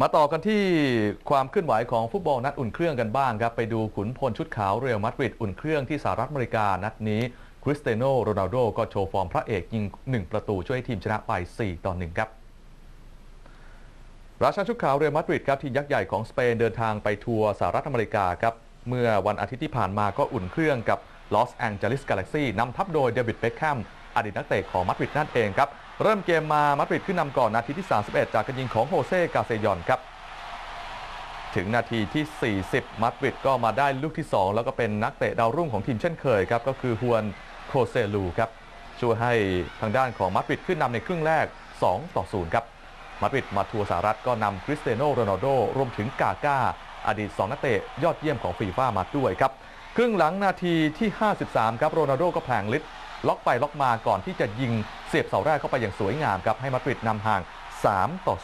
มาต่อกันที่ความเคลื่อนไหวของฟุตบอลนัดอุ่นเครื่องกันบ้างครับไปดูขุนพลชุดขาวเรอัลมาดริดอุ่นเครื่องที่สหรัฐอเมริกานัดนี้คริสเตียโนโรนัลโดก็โชว์ฟอร์มพระเอกยิง 1 ประตูช่วยให้ทีมชนะไป 4 ต่อ 1 ครับ ราชาชุดขาวเรอัลมาดริดครับทีมยักษ์ใหญ่ของสเปนเดินทางไปทัวร์สหรัฐอเมริกาครับเมื่อวันอาทิตย์ที่ผ่านมาก็อุ่นเครื่องกับลอสแองเจลิสกาแล็กซี่นำทัพโดยเดวิดเบคแฮม อดีตนักเตะของมาดริดนั่นเองครับ เริ่มเกมมามาดริดขึ้นนำก่อนนาทีที่ 31 จากการยิงของโฮเซ่กาเซยอนครับ ถึงนาทีที่ 40มาดริดก็มาได้ลูกที่ 2 แล้วก็เป็นนักเตะดาวรุ่งของทีมเช่นเคยครับ ก็คือฮวนโคเซลูครับ ช่วยให้ทางด้านของมาดริดขึ้นนำในครึ่งแรก 2 ต่อ 0 ครับมาดริดมาทัวร์สหรัฐก็นำคริสเตียโนโรนัลโดรวมถึงกาก้าอดีต 2 นักเตะยอดเยี่ยมของฟีฟ่ามาด้วยครับ ครึ่งหลังนาทีที่ 53 ครับโรนัลโดก็แผลงฤทธิ์ ล็อกไปล็อกมาก่อนที่จะยิงเสียบเสาแรกเข้าไปอย่างสวยงามครับให้มาดริดนำห่าง 3 ต่อ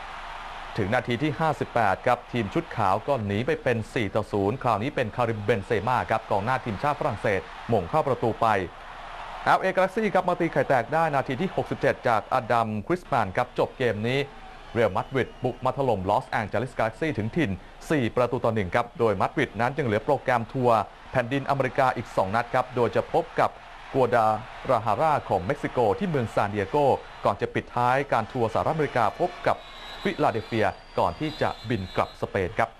0 ถึงนาทีที่ 58 ครับ ทีมชุดขาวก็หนีไปเป็น 4 ต่อ 0 คราวนี้เป็นคาริมเบนเซม่าครับกองหน้าทีมชาติฝรั่งเศสหม่งเข้าประตูไป l อลเอกาซี่ครับมาตีไข่แตกได้นาทีที่ 67 จากอดัมคริสแมนครับจบเกมนี้เรอัลมาดริดบุกมาถล่มลอสแองเจลิสกาแล็กซี่ถึงถิ่น 4 ประตูต่อ1ครับ โดยมาดริดนั้นยังเหลือโปรแกรมทัวร์แผ่นดินอเมริกาอีก 2 นัดครับ โดยจะพบกับ กัวดาราฮาราของเม็กซิโกที่เมืองซานดิเอโก ก่อนจะปิดท้ายการทัวร์สหรัฐอเมริกาพบกับฟิลาเดลเฟียก่อนที่จะบินกลับสเปนครับ